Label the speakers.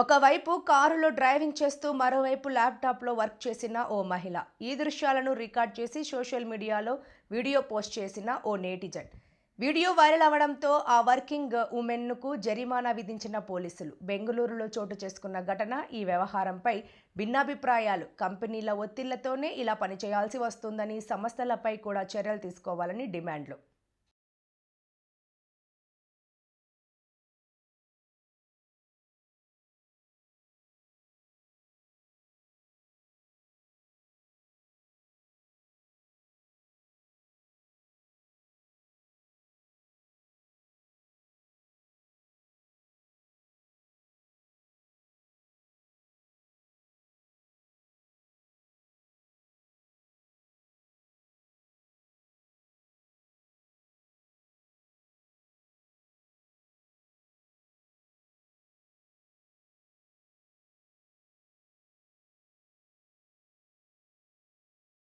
Speaker 1: ఒకవైపు కారులో డ్రైవింగ్ చేస్తూ మరోవైపు ల్యాప్టాప్లో వర్క్ చేసిన ఓ మహిళ. ఈ దృశ్యాలను రికార్డ్ చేసి సోషల్ మీడియాలో వీడియో పోస్ట్ చేసిన ఓ నేటిజన్. వీడియో వైరల్ అవడంతో ఆ వర్కింగ్ ఉమెన్కు జరిమానా విధించిన పోలీసులు. బెంగళూరులో చోటు చేసుకున్న ఘటన ఈ వ్యవహారంపై భిన్నాభిప్రాయాలు. కంపెనీల ఒత్తిళ్ళతోనే ఇలా పనిచేయాల్సి వస్తుందని సంస్థలపై కూడా చర్యలు తీసుకోవాలని డిమాండ్లు.